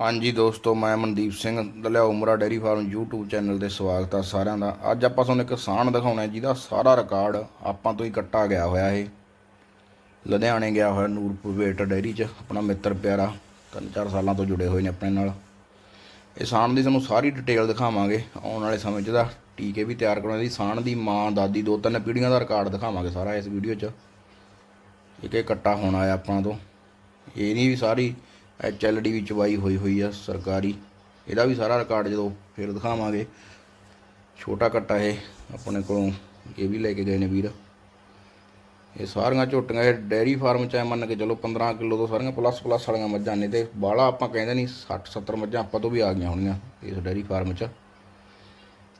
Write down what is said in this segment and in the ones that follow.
ਹਾਂਜੀ ਦੋਸਤੋ, ਮੈਂ Mandeep Singh Daliao Umra dairy farm YouTube channel ਤੇ ਸਵਾਗਤ ਆ ਸਾਰਿਆਂ ਦਾ। ਅੱਜ ਆਪਾਂ ਤੁਹਾਨੂੰ ਇੱਕ ਸਾਣ ਦਿਖਾਉਣਾ ਜਿਹਦਾ ਸਾਰਾ ਰਿਕਾਰਡ ਆਪਾਂ ਤੋਂ ਹੀ ਕੱਟਾ ਗਿਆ ਹੋਇਆ ਇਹ। ਲੁਧਿਆਣੇ ਗਿਆ ਹੋਇਆ ਨੂਰਪੁਰ ਵੇਟ ਡੇਅਰੀ 'ਚ, ਆਪਣਾ ਮਿੱਤਰ ਪਿਆਰਾ, ਤਿੰਨ ਚਾਰ ਸਾਲਾਂ ਤੋਂ ਜੁੜੇ ਹੋਏ ਨੇ ਆਪਣੇ ਨਾਲ। ਇਹ ਸਾਣ ਦੀ ਤੁਹਾਨੂੰ ਸਾਰੀ ਡਿਟੇਲ ਦਿਖਾਵਾਂਗੇ, ਆਉਣ ਵਾਲੇ ਸਮੇਂ 'ਚ ਦਾ ਟੀਕੇ ਵੀ ਤਿਆਰ ਕਰਾਉਣੇ ਦੀ ਸਾਣ ਦੀ ਮਾਂ, ਦਾਦੀ, ਦੋ ਤਿੰਨ ਪੀੜ੍ਹੀਆਂ ਦਾ ਰਿਕਾਰਡ ਦਿਖਾਵਾਂਗੇ ਸਾਰਾ ਇਸ ਵੀਡੀਓ 'ਚ। ਇੱਕ ਇਹ ਕੱਟਾ ਹੋਣਾ ਹੈ ਆਪਾਂ ਤੋਂ। ਇਹ ਨਹੀਂ ਵੀ ਸਾਰੀ ਐਚਐਲਡੀ ਵਿੱਚ ਚਵਾਈ ਹੋਈ ਹੋਈ ਆ ਸਰਕਾਰੀ। ਇਹਦਾ ਵੀ ਸਾਰਾ ਰਿਕਾਰਡ ਜਦੋਂ ਫਿਰ ਦਿਖਾਵਾਂਗੇ। ਛੋਟਾ ਕੱਟਾ ਇਹ ਆਪਣੇ ਕੋਲੋਂ, ਇਹ ਵੀ ਲੈ ਕੇ ਗਏ ਨੇ ਵੀਰ। ਇਹ ਸਾਰੀਆਂ ਝੋਟੀਆਂ, ਇਹ ਡੈਰੀ ਫਾਰਮ ਚ ਐ ਮੰਨ ਕੇ ਚਲੋ 15 ਕਿਲੋ ਤੋਂ ਸਾਰੀਆਂ ਪਲੱਸ ਪਲੱਸ ਵਾਲੀਆਂ ਮੱਝਾਂ ਨੇ ਤੇ ਬਾਹਲਾ ਆਪਾਂ ਕਹਿੰਦੇ ਨਹੀਂ 60 70 ਮੱਝਾਂ ਆਪਾਂ ਤੋਂ ਵੀ ਆ ਗਈਆਂ ਹੋਣਗੀਆਂ ਇਸ ਡੈਰੀ ਫਾਰਮ ਚ।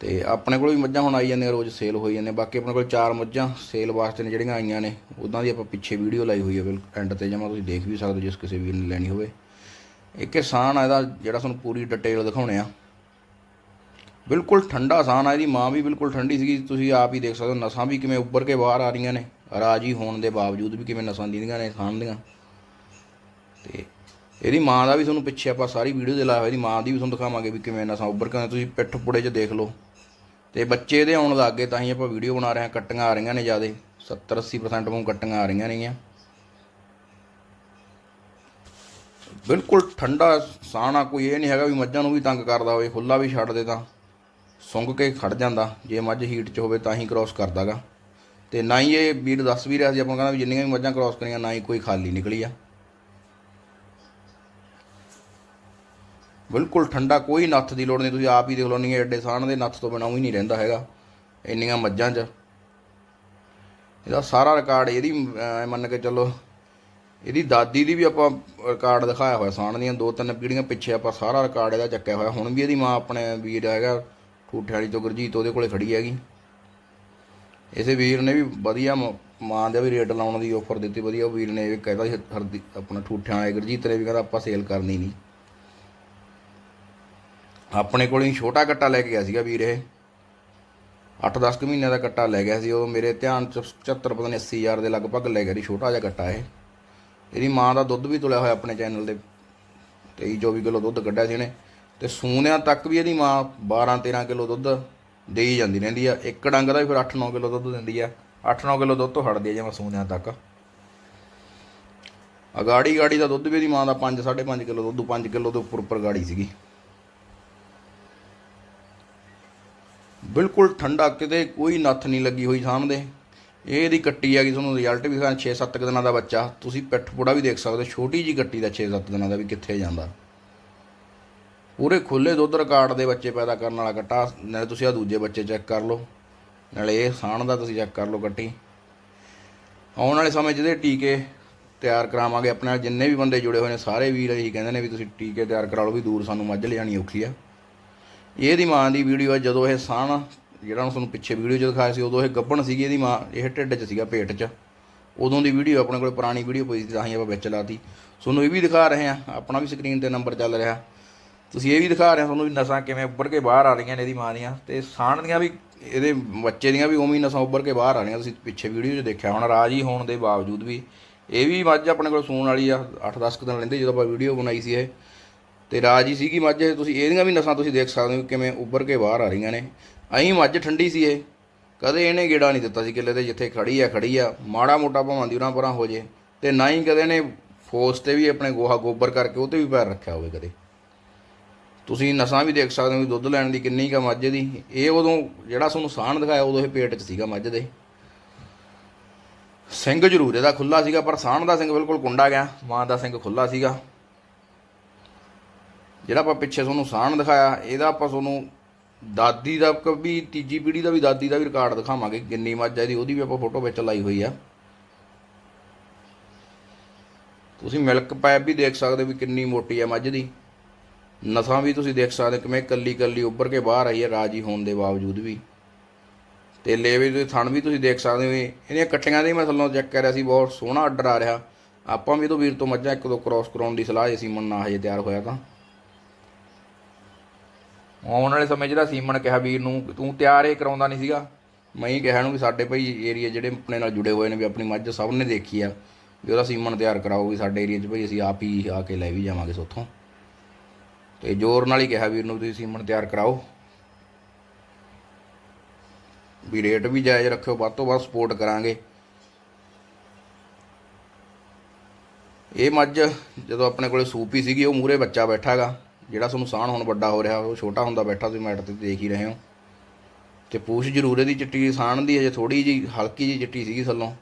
ਤੇ ਆਪਣੇ ਕੋਲ ਵੀ ਮੱਝਾਂ ਹੁਣ ਆਈ ਜਾਂਦੀਆਂ, ਰੋਜ਼ ਸੇਲ ਹੋਈ ਜਾਂਦੀਆਂ। ਬਾਕੀ ਆਪਣੇ ਕੋਲ ਚਾਰ ਮੱਝਾਂ ਸੇਲ ਵਾਸਤੇ ਨੇ ਜਿਹੜੀਆਂ ਆਈਆਂ ਨੇ ਉਦਾਂ ਦੀ ਆਪਾਂ ਪਿੱਛੇ ਵੀਡੀਓ ਲਾਈ ਹੋਈ ਹੈ ਬਿਲਕੁਲ ਐਂਡ ਤੇ ਜਮਾ ਤੁਸੀਂ ਦੇਖ ਵੀ ਸਕਦੇ ਹੋ ਜਿਸ ਕਿਸੇ ਵੀਰ ਨੇ ਲੈਣੀ ਹੋਵੇ। ਇਹ ਸਾਣ ਆ ਇਹਦਾ, ਜਿਹੜਾ ਤੁਹਾਨੂੰ ਪੂਰੀ ਡਿਟੇਲ ਦਿਖਾਉਣੇ ਆ। ਬਿਲਕੁਲ ਠੰਡਾ ਸਾਣ ਆ, ਇਹਦੀ ਮਾਂ ਵੀ ਬਿਲਕੁਲ ਠੰਡੀ ਸੀਗੀ। ਤੁਸੀਂ ਆਪ ਹੀ ਦੇਖ ਸਕਦੇ ਹੋ, ਨਸਾਂ ਵੀ ਕਿਵੇਂ ਉੱਭਰ ਕੇ ਬਾਹਰ ਆ ਰਹੀਆਂ ਨੇ। ਰਾਜੀ ਹੋਣ ਦੇ ਬਾਵਜੂਦ ਵੀ ਕਿਵੇਂ ਨਸਾਂ ਦੀਆਂ ਨੇ ਸਾਣ ਦੀਆਂ। ਤੇ ਇਹਦੀ ਮਾਂ ਦਾ ਵੀ ਤੁਹਾਨੂੰ ਪਿੱਛੇ ਆਪਾਂ ਸਾਰੀ ਵੀਡੀਓ ਦੇ ਲਾਇਆ ਹੋਇਆ, ਇਹਦੀ ਮਾਂ ਦੀ ਵੀ ਤੁਹਾਨੂੰ ਦਿਖਾਵਾਂਗੇ ਵੀ ਕਿਵੇਂ ਨਸਾਂ ਉੱਭਰ ਕੇ ਆਉਂਦੀਆਂ। ਤੁਸੀਂ ਪਿੱਠ ਪੁੜੇ 'ਚ ਦੇਖ ਲਓ। ਤੇ ਬੱਚੇ ਦੇ ਆਉਣ ਲੱਗੇ ਤਾਂ ਹੀ ਆਪਾਂ ਵੀਡੀਓ ਬਣਾ ਰਹੇ ਹਾਂ, ਕੱਟੀਆਂ ਆ ਰਹੀਆਂ ਨੇ ਜਿਆਦੇ। 70 80% ਮੂੰਹ ਕੱਟੀਆਂ ਆ ਰਹੀਆਂ ਨੇਗੀਆਂ। ਬਿਲਕੁਲ ਠੰਡਾ ਸਾਣਾ ਕੋਈ ਇਹ ਨਹੀਂ ਹੈਗਾ ਵੀ ਮੱਝਾਂ ਨੂੰ ਵੀ ਤੰਗ ਕਰਦਾ ਹੋਵੇ ਖੁੱਲਾ ਵੀ ਛੱਡ ਦੇ ਤਾਂ ਸੁੰਘ ਕੇ ਖੜ ਜਾਂਦਾ। ਜੇ ਮੱਝ ਹੀਟ 'ਚ ਹੋਵੇ ਤਾਂ ਹੀ ਕ੍ਰਾਸ ਕਰਦਾਗਾ। ਤੇ ਨਾ ਹੀ ਇਹ ਵੀਰ ਦੱਸ ਵੀ ਰਿਹਾ ਸੀ, ਆਪਾਂ ਕਹਿੰਦਾ ਵੀ ਜਿੰਨੀਆਂ ਵੀ ਮੱਝਾਂ ਕ੍ਰਾਸ ਕਰੀਆਂ, ਨਾ ਹੀ ਕੋਈ ਖਾਲੀ ਨਿਕਲੀ ਆ। ਬਿਲਕੁਲ ਠੰਡਾ, ਕੋਈ ਨੱਥ ਦੀ ਲੋੜ ਨਹੀਂ। ਤੁਸੀਂ ਆਪ ਹੀ ਦੇਖ ਲਓ ਨਹੀਂ ਐਡੇ ਸਾਣ ਦੇ ਨੱਥ ਤੋਂ ਬਿਨਾਂ ਉਹ ਹੀ ਨਹੀਂ ਰਹਿੰਦਾ ਹੈਗਾ, ਇੰਨੀਆਂ ਮੱਝਾਂ 'ਚ। ਇਹਦਾ ਸਾਰਾ ਰਿਕਾਰਡ ਇਹਦੀ ਮੰਨ ਕੇ ਚੱਲੋ ਇਹਦੀ ਦਾਦੀ ਦੀ ਵੀ ਆਪਾਂ ਰਿਕਾਰਡ ਦਿਖਾਇਆ ਹੋਇਆ, ਸਾਣ ਦੀਆਂ ਦੋ ਤਿੰਨ ਪੀੜੀਆਂ ਪਿੱਛੇ ਆਪਾਂ ਸਾਰਾ ਰਿਕਾਰਡ ਇਹਦਾ ਚੱਕਿਆ ਹੋਇਆ। ਹੁਣ ਵੀ ਇਹਦੀ ਮਾਂ ਆਪਣੇ ਵੀਰ ਹੈਗਾ, ਠੂਠੇ ਵਾਲੀ ਤੋਂ ਗੁਰਜੀਤ, ਉਹਦੇ ਕੋਲੇ ਖੜੀ ਹੈਗੀ। ਇਸੇ ਵੀਰ ਨੇ ਵੀ ਵਧੀਆ ਮਾਂ ਦੇ ਵੀ ਰੇਟ ਲਾਉਣ ਦੀ ਆਫਰ ਦਿੱਤੀ, ਵਧੀਆ। ਉਹ ਵੀਰ ਨੇ ਵੀ ਕਹਿੰਦਾ ਸੀ ਹਰਦੀ ਆਪਣਾ ਠੂਠਿਆਂ ਵਾਲੇ ਗੁਰਜੀਤ ਨੇ ਵੀ ਕਹਿੰਦਾ ਆਪਾਂ ਸੇਲ ਕਰਨੀ ਨਹੀਂ। ਆਪਣੇ ਕੋਲ ਹੀ ਛੋਟਾ ਕੱਟਾ ਲੈ ਕੇ ਗਿਆ ਸੀਗਾ ਵੀਰ ਇਹ। 8-10 ਕੁ ਮਹੀਨਿਆਂ ਦਾ ਕੱਟਾ ਲੈ ਗਿਆ ਸੀ। ਉਹ ਮੇਰੇ ਧਿਆਨ ਚ 75 ਪਤਾ ਨਹੀਂ 80 ਹਜ਼ਾਰ ਦੇ ਲਗਭਗ ਲੈ ਗਿਆ ਸੀ, ਛੋਟਾ ਜਿਹਾ ਕੱਟਾ ਇਹ। ਇਹਦੀ ਮਾਂ ਦਾ ਦੁੱਧ ਵੀ ਤੁਲਿਆ ਹੋਇਆ ਆਪਣੇ ਚੈਨਲ ਦੇ 23-24 ਕਿਲੋ ਦੁੱਧ ਕੱਢਿਆ ਸੀ ਇਹਨੇ। ਤੇ ਸੂਨਿਆਂ ਤੱਕ ਵੀ ਇਹਦੀ ਮਾਂ 12-13 ਕਿਲੋ ਦੁੱਧ ਦੇਈ ਜਾਂਦੀ ਰਹਿੰਦੀ ਆ। ਇੱਕ ਡੰਗ ਦਾ ਵੀ ਫਿਰ 8-9 ਕਿਲੋ ਦੁੱਧ ਦਿੰਦੀ ਆ। 8-9 ਕਿਲੋ ਦੁੱਧ ਤੋਂ ਹਟਦੀ ਆ ਜਿਵੇਂ ਸੂਨਿਆਂ ਤੱਕ। ਅਗਾੜੀ ਗਾੜੀ ਦਾ ਦੁੱਧ ਵੀ ਇਹਦੀ ਮਾਂ ਦਾ 5-5.5 ਕਿਲੋ ਦੁੱਧ 5 ਕਿਲੋ ਤੋਂ ਉੱਪਰ ਉੱਪਰ ਗਾੜੀ ਸੀਗੀ। ਬਿਲਕੁਲ ਠੰਡਾ, ਕਿਤੇ ਕੋਈ ਨੱਥ ਨਹੀਂ ਲੱਗੀ ਹੋਈ ਸਾਹਮਣੇ। ਇਹ ਇਹਦੀ ਕੱਟੀ ਆ ਕਿ ਤੁਹਾਨੂੰ ਰਿਜ਼ਲਟ ਵੀ ਦਿਖਾਣ 6-7 ਦਿਨਾਂ ਦਾ ਬੱਚਾ। ਤੁਸੀਂ ਪਿੱਠ ਪੂੜਾ ਵੀ ਦੇਖ ਸਕਦੇ ਹੋ, ਛੋਟੀ ਜੀ ਕੱਟੀ ਦਾ 6-7 ਦਿਨਾਂ ਦਾ ਵੀ ਕਿੱਥੇ ਜਾਂਦਾ। ਪੂਰੇ ਖੁੱਲੇ ਦੁੱਧ ਰਿਕਾਰਡ ਦੇ ਬੱਚੇ ਪੈਦਾ ਕਰਨ ਵਾਲਾ ਕੱਟਾ, ਨਾਲੇ ਤੁਸੀਂ ਆ ਦੂਜੇ ਬੱਚੇ ਚੈੱਕ ਕਰ ਲਓ। ਨਾਲੇ ਇਹ ਸਾਣ ਦਾ ਤੁਸੀਂ ਚੈੱਕ ਕਰ ਲਓ ਕੱਟੀ। ਆਉਣ ਵਾਲੇ ਸਮੇਂ 'ਚ ਜਿਹਦੇ ਟੀਕੇ ਤਿਆਰ ਕਰਾਵਾਂਗੇ। ਆਪਣੇ ਨਾਲ ਜਿੰਨੇ ਵੀ ਬੰਦੇ ਜੁੜੇ ਹੋਏ ਨੇ, ਸਾਰੇ ਵੀਰ ਇਹੀ ਕਹਿੰਦੇ ਨੇ ਵੀ ਤੁਸੀਂ ਟੀਕੇ ਤਿਆਰ ਕਰਾ ਲਓ ਵੀ ਦੂਰ ਸਾਨੂੰ ਮੱਝ ਲਿਆਣੀ ਔਖੀ ਆ। ਇਹਦੀ ਮਾਂ ਦੀ ਵੀਡੀਓ ਆ, ਜਦੋਂ ਇਹ ਸਾਣ ਜਿਹੜਾ ਹੁਣ ਤੁਹਾਨੂੰ ਪਿੱਛੇ ਵੀਡੀਓ 'ਚ ਦਿਖਾਇਆ ਸੀ, ਉਦੋਂ ਇਹ ਗੱਭਣ ਸੀਗੀ ਇਹਦੀ ਮਾਂ, ਇਹ ਢਿੱਡ 'ਚ ਸੀਗਾ ਪੇਟ 'ਚ। ਉਦੋਂ ਦੀ ਵੀਡੀਓ ਆਪਣੇ ਕੋਲ ਪੁਰਾਣੀ ਵੀਡੀਓ ਪਈ ਸੀ, ਤਾਂ ਹੀ ਆਪਾਂ ਵਿੱਚ ਲਾਤੀ। ਤੁਹਾਨੂੰ ਇਹ ਵੀ ਦਿਖਾ ਰਹੇ ਆ ਆਪਣਾ ਵੀ ਸਕਰੀਨ ਤੇ ਨੰਬਰ ਚੱਲ ਰਿਹਾ। ਤੁਸੀਂ ਇਹ ਵੀ ਦਿਖਾ ਰਹੇ ਆ ਤੁਹਾਨੂੰ ਵੀ ਨਸਾਂ ਕਿਵੇਂ ਉੱਭਰ ਕੇ ਬਾਹਰ ਆ ਰਹੀਆਂ ਨੇ ਇਹਦੀ ਮਾਂ ਦੀਆਂ। ਤੇ ਸਾਣ ਦੀਆਂ ਵੀ, ਇਹਦੇ ਬੱਚੇ ਦੀਆਂ ਵੀ ਉਵੇਂ ਹੀ ਨਸਾਂ ਉੱਭਰ ਕੇ ਬਾਹਰ ਆ ਰਹੀਆਂ, ਤੁਸੀਂ ਪਿੱਛੇ ਵੀਡੀਓ 'ਚ ਦੇਖਿਆ ਹੁਣ, ਰਾਜੀ ਹੋਣ ਦੇ ਬਾਵਜੂਦ ਵੀ। ਇਹ ਵੀ ਮੱਝ ਆਪਣੇ ਕੋਲ ਸੂਣ ਵਾਲੀ ਆ 8-10 ਦਿਨ ਲੈਂਦੇ ਜਦੋਂ ਆਪਾਂ ਵੀਡੀਓ ਬਣਾਈ ਸੀ ਇਹ। ਤੇ ਰਾਜੀ ਸੀਗੀ ਮੱਝ ਇਹ ਤੁਸੀਂ ਇਹਦੀਆਂ ਵੀ ਨਸਾਂ ਤੁਸੀਂ ਦੇਖ ਸਕਦੇ ਹੋ ਕਿਵੇਂ ਉੱਭਰ ਕੇ ਬਾਹਰ ਆ ਰਹੀਆਂ ਨੇ। ਅਹੀਂ ਮੱਝ ਠੰਡੀ ਸੀ ਇਹ। ਕਦੇ ਇਹਨੇ ਗੇੜਾ ਨਹੀਂ ਦਿੱਤਾ ਸੀ ਕਿੱਲੇ ਤੇ, ਜਿੱਥੇ ਖੜੀ ਆ ਖੜੀ ਆ। ਮਾੜਾ ਮੋਟਾ ਭਾਵਾਂ ਦੀ ਉਹਨਾਂ ਪਰਾਂ ਹੋ ਜੇ। ਤੇ ਨਾ ਹੀ ਕਦੇ ਨੇ ਫੋਸ ਤੇ ਵੀ ਆਪਣੇ ਗੋਹਾ ਗੋਬਰ ਕਰਕੇ ਉਹ ਤੇ ਵੀ ਪੈਰ ਰੱਖਿਆ ਹੋਵੇ ਕਦੇ। ਤੁਸੀਂ ਨਸਾਂ ਵੀ ਦੇਖ ਸਕਦੇ ਹੋ ਵੀ ਦੁੱਧ ਲੈਣ ਦੀ ਕਿੰਨੀ ਕਾ ਮੱਝ ਦੀ ਇਹ ਉਦੋਂ ਜਿਹੜਾ ਤੁਹਾਨੂੰ ਸਾਹਣ ਦਿਖਾਇਆ, ਉਦੋਂ ਇਹ ਪੇਟ 'ਚ ਸੀਗਾ ਮੱਝ ਦੇ। ਸਿੰਘ ਜ਼ਰੂਰ ਇਹਦਾ ਖੁੱਲਾ ਸੀਗਾ, ਪਰ ਸਾਹਣ ਦਾ ਸਿੰਘ ਬਿਲਕੁਲ ਕੁੰਡਾ ਗਿਆ। ਮਾਂ ਦਾ ਸਿੰਘ ਖੁੱਲਾ ਸੀਗਾ। ਜਿਹੜਾ ਆਪਾਂ ਪਿੱਛੇ ਤੁਹਾਨੂੰ ਸਾਹਣ ਦਿਖਾਇਆ, ਇਹਦਾ ਆਪਾਂ ਤੁਹਾਨੂੰ ਦਾਦੀ ਦਾ ਕ- ਵੀ ਤੀਜੀ ਪੀੜ੍ਹੀ ਦਾ ਵੀ ਦਾਦੀ ਦਾ ਵੀ ਰਿਕਾਰਡ ਦਿਖਾਵਾਂਗੇ, ਕਿੰਨੀ ਮੱਝ ਹੈ ਇਹਦੀ, ਉਹਦੀ ਵੀ ਆਪਾਂ ਫੋਟੋ ਵਿੱਚ ਲਾਈ ਹੋਈ ਆ। ਤੁਸੀਂ ਮਿਲਕ ਪਾਈਪ ਵੀ ਦੇਖ ਸਕਦੇ ਹੋ ਵੀ ਕਿੰਨੀ ਮੋਟੀ ਆ ਮੱਝ ਦੀ। ਨਸਾਂ ਵੀ ਤੁਸੀਂ ਦੇਖ ਸਕਦੇ ਹੋ ਕਿਵੇਂ ਕੱਲੀ ਕੱਲੀ ਉੱਭਰ ਕੇ ਬਾਹਰ ਆਈ ਹੈ ਰਾਜੀ ਹੋਣ ਦੇ ਬਾਵਜੂਦ ਵੀ। ਤੇ ਲੇਵੇ ਦੇ ਥਣ ਵੀ ਤੁਸੀਂ ਦੇਖ ਸਕਦੇ ਹੋ, ਇਹ- ਇਹਦੀਆਂ ਕੱਟੀਆਂ ਦੇ ਮੈਂ ਥੱਲੋਂ ਚੈੱਕ ਕਰਿਆ ਸੀ, ਬਹੁਤ ਸੋਹਣਾ ਆਰਡਰ ਆ ਰਿਹਾ। ਆਪਾਂ ਵੀ ਤੋਂ ਵੀਰ ਤੋਂ ਮੱਝਾਂ ਇੱਕ ਦੋ ਕ੍ਰਾਸ ਕਰਾਉਣ ਦੀ ਸਲਾਹ ਸੀ, ਮਨ ਨਾ ਹਜੇ ਤਿਆਰ ਹੋਇਆ ਤਾਂ। ਆਉਣ ਵਾਲੇ ਸਮੇਂ ਜਿਹੜਾ ਸੀਮਨ ਕਿਹਾ ਵੀਰ ਨੂੰ, ਤੂੰ ਤਿਆਰ ਇਹ ਕਰਾਉਂਦਾ ਨਹੀਂ ਸੀਗਾ? ਮੈਂ ਹੀ ਕਿਹਾ ਨੂੰ ਵੀ ਸਾਡੇ ਭਾਈ ਏਰੀਆ ਜਿਹੜੇ ਆਪਣੇ ਨਾਲ ਜੁੜੇ ਹੋਏ ਨੇ ਵੀ ਆਪਣੀ ਮੱਝ ਸਭ ਨੇ ਦੇਖੀ ਆ, ਵੀ ਉਹਦਾ ਸੀਮਨ ਤਿਆਰ ਕਰਾਓ, ਵੀ ਸਾਡੇ ਏਰੀਆ 'ਚ ਭਾਈ ਅਸੀਂ ਆਪ ਹੀ ਆ ਕੇ ਲੈ ਵੀ ਜਾਵਾਂਗੇ ਸੋਥੋਂ। ਤੇ ਜ਼ੋਰ ਨਾਲ ਹੀ ਕਿਹਾ ਵੀਰ ਨੂੰ, ਤੁਸੀਂ ਸੀਮਨ ਤਿਆਰ ਕਰਾਓ। ਵੀ ਰੇਟ ਵੀ ਜਾਇਜ਼ ਰੱਖਿਓ, ਵੱਧ ਤੋਂ ਵੱਧ ਸਪੋਰਟ ਕਰਾਂਗੇ। ਇਹ ਮੱਝ ਜਦੋਂ ਆਪਣੇ ਕੋਲੇ ਸੂਪੀ ਸੀਗੀ, ਉਹ ਮੂਰੇ ਬੱਚਾ ਬੈਠਾਗਾ ਜਿਹੜਾ ਤੁਹਾਨੂੰ ਸਾਹਣ ਹੁਣ ਵੱਡਾ ਹੋ ਰਿਹਾ, ਉਹ ਛੋਟਾ ਹੁੰਦਾ ਬੈਠਾ ਤੁਸੀਂ ਮੈਟ ਤੇ ਦੇਖ ਹੀ ਰਹੇ ਹੋ। ਤੇ ਪੂਛ ਜ਼ਰੂਰ ਇਹਦੀ ਚਿੱਟੀ ਸਾਹਣ ਦੀ ਅਜੇ ਥੋੜੀ ਜੀ ਹਲਕੀ ਜੀ ਚਿੱਟੀ ਸੀਗੀ ਥੱਲੋਂ।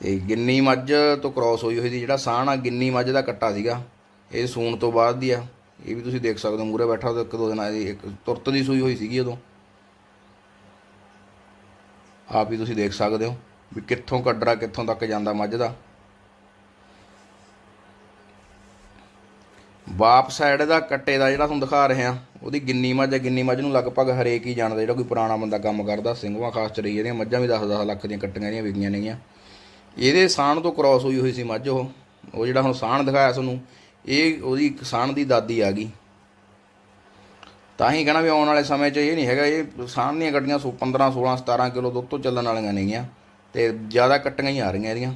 ਤੇ ਗਿੰਨੀ ਮੱਝ ਤੋਂ ਕ੍ਰਾਸ ਹੋਈ ਹੋਈ ਸੀ, ਜਿਹੜਾ ਸਾਹਣ ਆ, ਗਿੰਨੀ ਮੱਝ ਦਾ ਕੱਟਾ ਸੀਗਾ, ਇਹ ਸੂਣ ਤੋਂ ਬਾਅਦ ਦੀ ਆ। ਇਹ ਵੀ ਤੁਸੀਂ ਦੇਖ ਸਕਦੇ ਹੋ ਮੂਰੇ ਬੈਠਾ ਉਹ ਇੱਕ ਦੋ ਦਿਨਾਂ ਦੀ, ਇੱਕ ਤੁਰਤ ਦੀ ਸੂਈ ਹੋਈ ਸੀਗੀ ਉਦੋਂ। ਆਪ ਹੀ ਤੁਸੀਂ ਦੇਖ ਸਕਦੇ ਹੋ ਵੀ ਕਿੱਥੋਂ ਕੱਡਰਾ ਕਿੱਥੋਂ ਤੱਕ ਜਾਂਦਾ ਮੱਝ ਦਾ। ਬਾਪ ਸਾਈਡ ਦਾ ਕੱਟੇ ਦਾ ਜਿਹੜਾ ਤੁਹਾਨੂੰ ਦਿਖਾ ਰਹੇ ਆ ਉਹਦੀ ਗਿੰਨੀ ਮੱਝ ਆ ਗਿੰਨੀ ਮੱਝ ਨੂੰ ਲਗਭਗ ਹਰੇਕ ਹੀ ਜਾਣਦਾ ਜਿਹੜਾ ਕੋਈ ਪੁਰਾਣਾ ਬੰਦਾ ਕੰਮ ਕਰਦਾ ਸਿੰਘਵਾ ਖਾਸ ਚ ਰਹੀ ਇਹਦੀਆਂ ਮੱਝਾਂ ਵੀ 10-10 ਲੱਖ ਦੀਆਂ ਕੱਟੀਆਂ ਦੀਆਂ ਵਿਕੀਆਂ ਨੇਗੀਆਂ। ਇਹਦੇ ਸਾਣ ਤੋਂ ਕ੍ਰਾਸ ਹੋਈ ਹੋਈ ਸੀ ਮੱਝ ਉਹ ਉਹ ਜਿਹੜਾ ਹੁਣ ਸਾਣ ਦਿਖਾਇਆ ਤੁਹਾਨੂੰ, ਇਹ ਉਹਦੀ ਕਿਸਾਨ ਦੀ ਦਾਦੀ ਆ ਗਈ। ਤਾਂ ਹੀ ਕਹਿਣਾ ਵੀ ਆਉਣ ਵਾਲੇ ਸਮੇਂ 'ਚ ਇਹ ਨਹੀਂ ਹੈਗਾ, ਇਹ ਸਾਣ ਦੀਆਂ ਗੱਡੀਆਂ ਸੌ 15 16 17 ਕਿਲੋ ਦੁੱਧ ਤੋਂ ਚੱਲਣ ਵਾਲੀਆਂ ਨੇਗੀਆਂ ਤੇ ਜ਼ਿਆਦਾ ਕੱਟੀਆਂ ਹੀ ਆ ਰਹੀਆਂ ਇਹਦੀਆਂ।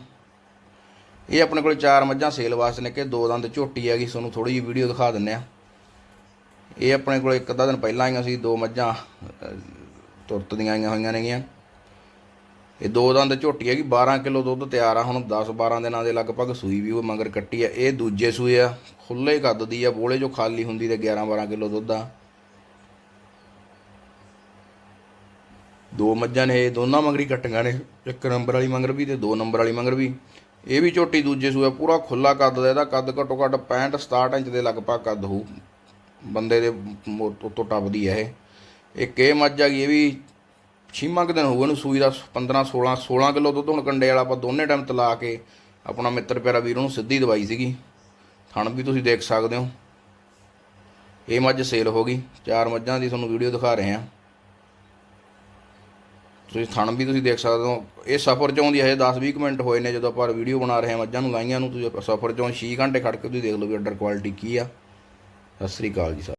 ਇਹ ਆਪਣੇ ਕੋਲ ਚਾਰ ਮੱਝਾਂ ਸੇਲ ਵਾਸਤੇ ਨੇ ਕਿ ਦੋ ਦੰਦ ਝੋਟੀ ਹੈਗੀ, ਤੁਹਾਨੂੰ ਥੋੜੀ ਜਿਹੀ ਵੀਡੀਓ ਦਿਖਾ ਦਿੰਨੇ ਆ ਇਹ ਆਪਣੇ ਕੋਲ ਇੱਕ ਅੱਧਾ ਦਿਨ ਪਹਿਲਾਂ ਆਈਆਂ ਸੀ, ਦੋ ਮੱਝਾਂ ਤੁਰਤ ਦੀਆਂ ਆਈਆਂ ਹੋਈਆਂ ਨੇਗੀਆਂ। ਇਹ ਦੋ ਦੰਦ ਝੋਟੀ ਹੈਗੀ 12 ਕਿਲੋ ਦੁੱਧ ਤਿਆਰ ਆ, ਹੁਣ 10 12 ਦਿਨਾਂ ਦੇ ਲਗਭਗ ਸੂਈ ਵੀ ਉਹ ਮਗਰ ਕੱਟੀ ਆ। ਇਹ ਦੂਜੇ ਸੂਏ ਆ ਖੁੱਲੇ ਕੱਦ ਦੀ ਆ, ਬੋਲੇ ਜੋ ਖਾਲੀ ਹੁੰਦੀ ਤੇ 11 12 ਕਿਲੋ ਦੁੱਧ ਆ। ਦੋ ਮੱਝਾਂ ਨੇ, ਇਹ ਦੋਨਾਂ ਮੰਗਰੀ ਕੱਟੀਆਂ ਨੇ, ਇੱਕ ਨੰਬਰ ਵਾਲੀ ਮੰਗਰ ਵੀ ਤੇ ਦੋ ਨੰਬਰ ਵਾਲੀ ਮੰਗਰ ਵੀ। ਇਹ ਵੀ ਝੋਟੀ ਦੂਜੇ ਸੂਏ, ਪੂਰਾ ਖੁੱਲਾ ਕੱਦ ਦਾ, ਇਹਦਾ ਕੱਦ ਘੱਟੋ ਘੱਟ 65 67 ਇੰਚ ਦੇ ਲਗਭਗ ਕੱਦ ਹੋਊ। ਬੰਦੇ ਦੇ ਮੋ- ਉੱਤੋਂ ਟੱਪਦੀ ਹੈ ਇਹ। ਇੱਕ ਇਹ ਮੱਝ ਆ ਗਈ, ਇਹ ਵੀ ਛੀਮਾਂ ਕੁ ਦਿਨ ਹੋਊਗਾ ਇਹਨੂੰ ਸੂਈ ਦਾ 15 16 16 ਕਿਲੋ ਦੁੱਧ ਹੁਣ ਕੰਡੇ ਵਾਲਾ, ਆਪਾਂ ਦੋਨੇ ਟਾਈਮ ਤਲਾ ਕੇ ਆਪਣਾ ਮਿੱਤਰ ਪਿਆਰਾ ਵੀਰ ਉਹਨੂੰ ਸਿੱਧੀ ਦਵਾਈ ਸੀਗੀ। ਥਣ ਵੀ ਤੁਸੀਂ ਦੇਖ ਸਕਦੇ ਹੋ। ਇਹ ਮੱਝ ਸੇਲ ਹੋ ਗਈ। ਚਾਰ ਮੱਝਾਂ ਦੀ ਤੁਹਾਨੂੰ ਵੀਡੀਓ ਦਿਖਾ ਰਹੇ ਹਾਂ। ਤੁਸੀਂ ਥਣ ਵੀ ਤੁਸੀਂ ਦੇਖ ਸਕਦੇ ਹੋ। ਇਹ ਸਫ਼ਰ ਚੋਂ ਦੀ ਹਜੇ 10 20 ਮਿੰਟ ਹੋਏ ਨੇ ਜਦੋਂ ਆਪਾਂ ਵੀਡੀਓ ਬਣਾ ਰਹੇ ਹਾਂ ਮੱਝਾਂ ਨੂੰ ਲਾਈਆਂ ਨੂੰ, ਤੁਸੀਂ ਸਫ਼ਰ ਚੋਂ 6 ਘੰਟੇ ਖੜ ਕੇ ਤੁਸੀਂ ਦੇਖ ਲਓ ਵੀ ਆਰਡਰ ਕੁਆਲਿਟੀ ਕੀ ਆ। ਸਤਿ ਸ੍ਰੀ ਅਕਾਲ ਜੀ ਸਰ